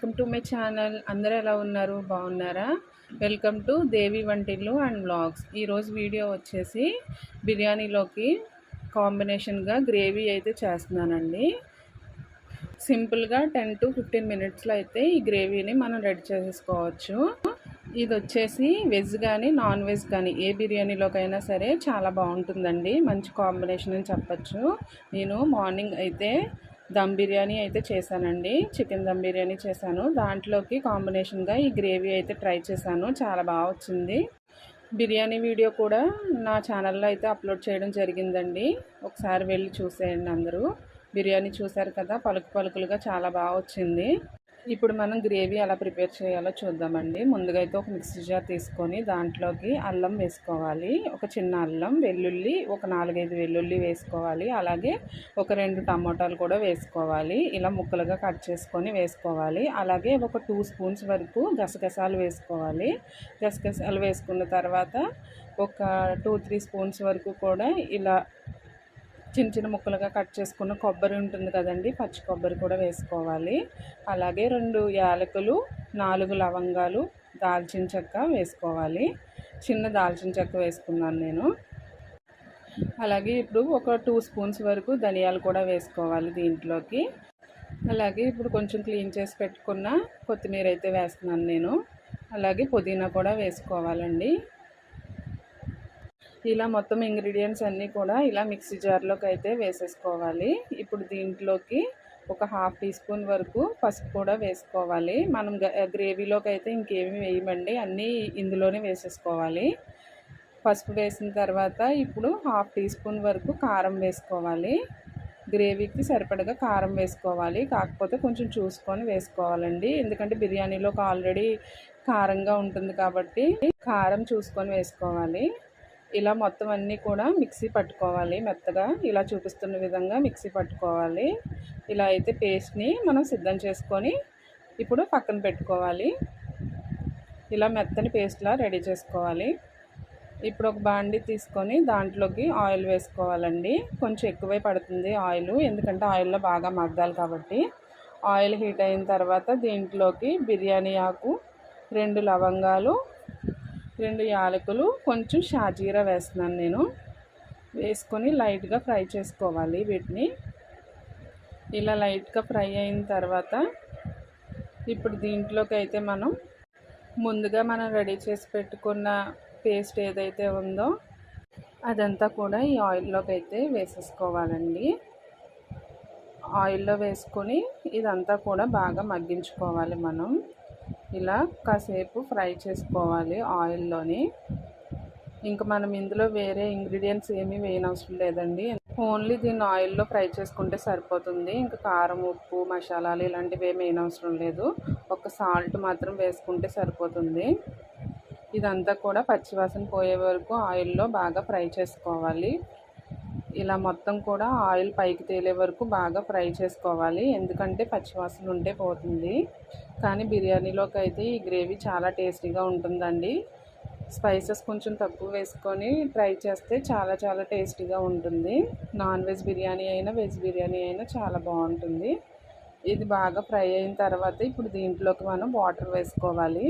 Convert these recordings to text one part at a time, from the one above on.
Welcome to my channel. అందరూ ఎలా ఉన్నారు? బాగున్నారా? వెల్కమ్ టు దేవి వంటిల్లు అండ్ బ్లాగ్స్ ఈరోజు వీడియో వచ్చేసి బిర్యానీలోకి కాంబినేషన్గా గ్రేవీ అయితే చేస్తున్నానండి. సింపుల్గా టెన్ టు ఫిఫ్టీన్ మినిట్స్లో అయితే ఈ గ్రేవీని మనం రెడీ చేసేసుకోవచ్చు. ఇది వచ్చేసి వెజ్ కానీ నాన్ వెజ్ కానీ ఏ బిర్యానీలోకైనా సరే చాలా బాగుంటుందండి. మంచి కాంబినేషన్ అని చెప్పచ్చు. నేను మార్నింగ్ అయితే దమ్ బిర్యానీ అయితే చేశానండి. చికెన్ దమ్ బిర్యానీ చేశాను. దాంట్లోకి కాంబినేషన్గా ఈ గ్రేవీ అయితే ట్రై చేశాను. చాలా బాగా వచ్చింది. బిర్యానీ వీడియో కూడా నా ఛానల్లో అయితే అప్లోడ్ చేయడం జరిగిందండి. ఒకసారి వెళ్ళి చూసేయండి అందరూ. బిర్యానీ చూశారు కదా పలుకు పలుకులుగా చాలా బాగా వచ్చింది. ఇప్పుడు మనం గ్రేవీ ఎలా ప్రిపేర్ చేయాలో చూద్దామండి. ముందుగా అయితే ఒక మిక్సీ జార్ తీసుకొని దాంట్లోకి అల్లం వేసుకోవాలి. ఒక చిన్న అల్లం వెల్లుల్లి ఒక నాలుగైదు వెల్లుల్లి వేసుకోవాలి. అలాగే ఒక రెండు టమోటాలు కూడా వేసుకోవాలి. ఇలా ముక్కలుగా కట్ చేసుకొని వేసుకోవాలి. అలాగే ఒక టూ స్పూన్స్ వరకు గసగసాలు వేసుకోవాలి. గసగసాలు వేసుకున్న తర్వాత ఒక టూ త్రీ స్పూన్స్ వరకు కూడా ఇలా చిన్న చిన్న ముక్కలుగా కట్ చేసుకున్న కొబ్బరి ఉంటుంది కదండి పచ్చి కొబ్బరి కూడా వేసుకోవాలి. అలాగే రెండు యాలకులు నాలుగు లవంగాలు దాల్చిన చెక్క వేసుకోవాలి. చిన్న దాల్చిన చెక్క వేసుకున్నాను నేను. అలాగే ఇప్పుడు ఒక టూ స్పూన్స్ వరకు ధనియాలు కూడా వేసుకోవాలి దీంట్లోకి. అలాగే ఇప్పుడు కొంచెం క్లీన్ చేసి పెట్టుకున్న కొత్తిమీర అయితే వేస్తున్నాను నేను. అలాగే పుదీనా కూడా వేసుకోవాలండి. ఇలా మొత్తం ఇంగ్రీడియంట్స్ అన్నీ కూడా ఇలా మిక్సీ జార్లోకి అయితే వేసేసుకోవాలి. ఇప్పుడు దీంట్లోకి ఒక హాఫ్ టీ స్పూన్ వరకు పసుపు కూడా వేసుకోవాలి. మనం గ్రేవీలోకి అయితే ఇంకేమీ వేయమండి. అన్నీ ఇందులోనే వేసేసుకోవాలి. పసుపు వేసిన తర్వాత ఇప్పుడు హాఫ్ టీ స్పూన్ వరకు కారం వేసుకోవాలి. గ్రేవీకి సరిపడగా కారం వేసుకోవాలి. కాకపోతే కొంచెం చూసుకొని వేసుకోవాలండి. ఎందుకంటే బిర్యానీలోకి ఆల్రెడీ కారంగా ఉంటుంది కాబట్టి కారం చూసుకొని వేసుకోవాలి. ఇలా మొత్తం అన్నీ కూడా మిక్సీ పట్టుకోవాలి మెత్తగా. ఇలా చూపిస్తున్న విధంగా మిక్సీ పట్టుకోవాలి. ఇలా అయితే పేస్ట్ని మనం సిద్ధం చేసుకొని ఇప్పుడు పక్కన పెట్టుకోవాలి. ఇలా మెత్తని పేస్ట్లా రెడీ చేసుకోవాలి. ఇప్పుడు ఒక బాండి తీసుకొని దాంట్లోకి ఆయిల్ వేసుకోవాలండి. కొంచెం ఎక్కువే పడుతుంది ఆయిల్ ఎందుకంటే ఆయిల్లో బాగా మగ్గాలి కాబట్టి. ఆయిల్ హీట్ అయిన తర్వాత దీంట్లోకి బిర్యానీ ఆకు రెండు లవంగాలు రెండు యాలకులు కొంచెం షాజీరా వేస్తున్నాను నేను. వేసుకొని లైట్గా ఫ్రై చేసుకోవాలి వీటిని. ఇలా లైట్గా ఫ్రై అయిన తర్వాత ఇప్పుడు దీంట్లోకి అయితే మనం ముందుగా మనం రెడీ చేసి పెట్టుకున్న పేస్ట్ ఏదైతే ఉందో అదంతా కూడా ఈ ఆయిల్లోకి అయితే వేసేసుకోవాలండి. ఆయిల్లో వేసుకొని ఇదంతా కూడా బాగా మగ్గించుకోవాలి మనం. ఇలా కాసేపు ఫ్రై చేసుకోవాలి ఆయిల్లోని. ఇంకా మనం ఇందులో వేరే ఇంగ్రీడియంట్స్ ఏమీ వేయనవసరం లేదండి. ఓన్లీ దీన్ని ఆయిల్లో ఫ్రై చేసుకుంటే సరిపోతుంది. ఇంకా కారం ఉప్పు మసాలాలు ఇలాంటివి ఏమి వేయనవసరం లేదు. ఒక సాల్ట్ మాత్రం వేసుకుంటే సరిపోతుంది. ఇదంతా కూడా పచ్చివాసన పోయే వరకు ఆయిల్లో బాగా ఫ్రై చేసుకోవాలి. ఇలా మొత్తం కూడా ఆయిల్ పైకి తేలే వరకు బాగా ఫ్రై చేసుకోవాలి. ఎందుకంటే పచ్చివాసన ఉంటే పోతుంది. కానీ బిర్యానీలోకి అయితే ఈ గ్రేవీ చాలా టేస్టీగా ఉంటుందండి. స్పైసెస్ కొంచెం తక్కువ వేసుకొని ట్రై చేస్తే చాలా చాలా టేస్టీగా ఉంటుంది. నాన్ వెజ్ బిర్యానీ అయినా వెజ్ బిర్యానీ అయినా చాలా బాగుంటుంది. ఇది బాగా ఫ్రై అయిన తర్వాత ఇప్పుడు దీంట్లోకి మనం వాటర్ వేసుకోవాలి.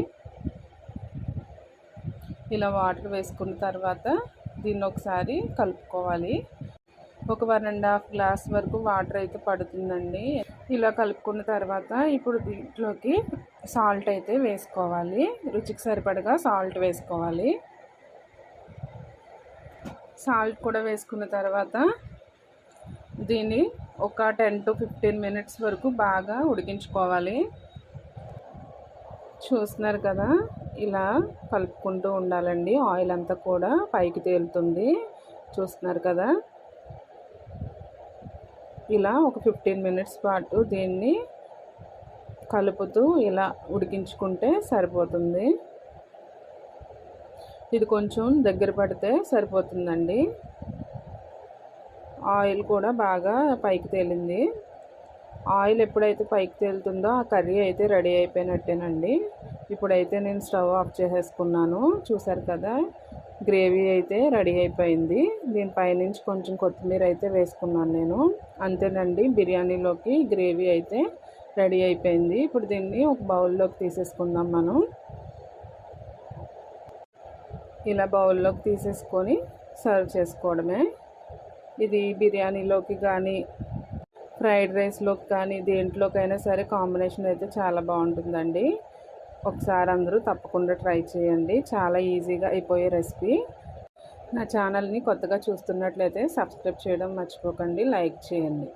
ఇలా వాటర్ వేసుకున్న తర్వాత దీన్ని ఒకసారి కలుపుకోవాలి. ఒక వన్ అండ్ హాఫ్ గ్లాస్ వరకు వాటర్ అయితే పడుతుందండి. ఇలా కలుపుకున్న తర్వాత ఇప్పుడు దీంట్లోకి సాల్ట్ అయితే వేసుకోవాలి. రుచికి సరిపడగా సాల్ట్ వేసుకోవాలి. సాల్ట్ కూడా వేసుకున్న తర్వాత దీన్ని ఒక టెన్ టు ఫిఫ్టీన్ మినిట్స్ వరకు బాగా ఉడికించుకోవాలి. చూస్తున్నారు కదా ఇలా కలుపుకుంటూ ఉండాలండి. ఆయిల్ అంతా కూడా పైకి తేలుతుంది. చూస్తున్నారు కదా? ఇలా ఒక ఫిఫ్టీన్ మినిట్స్ పాటు దీన్ని కలుపుతూ ఇలా ఉడికించుకుంటే సరిపోతుంది. ఇది కొంచెం దగ్గర పడితే సరిపోతుందండి. ఆయిల్ కూడా బాగా పైకి తేలింది. ఆయిల్ ఎప్పుడైతే పైకి తేలుతుందో ఆ కర్రీ అయితే రెడీ అయిపోయినట్టేనండి. ఇప్పుడైతే నేను స్టవ్ ఆఫ్ చేసేసుకున్నాను. చూసారు కదా గ్రేవీ అయితే రెడీ అయిపోయింది. దీనిపైనుంచి కొంచెం కొత్తిమీర అయితే వేసుకున్నాను నేను. అంతేనండి బిర్యానీలోకి గ్రేవీ అయితే రెడీ అయిపోయింది. ఇప్పుడు దీన్ని ఒక బౌల్లోకి తీసేసుకుందాం మనం. ఇలా బౌల్లోకి తీసేసుకొని సర్వ్ చేసుకోవడమే. ఇది బిర్యానీలోకి కానీ ఫ్రైడ్ రైస్లోకి కానీ దేంట్లోకైనా సరే కాంబినేషన్ అయితే చాలా బాగుంటుందండి. ఒకసారి అందరూ తప్పకుండా ట్రై చేయండి. చాలా ఈజీగా అయిపోయే రెసిపీ. నా ఛానల్ని కొత్తగా చూస్తున్నట్లయితే సబ్స్క్రైబ్ చేయడం మర్చిపోకండి. లైక్ చేయండి.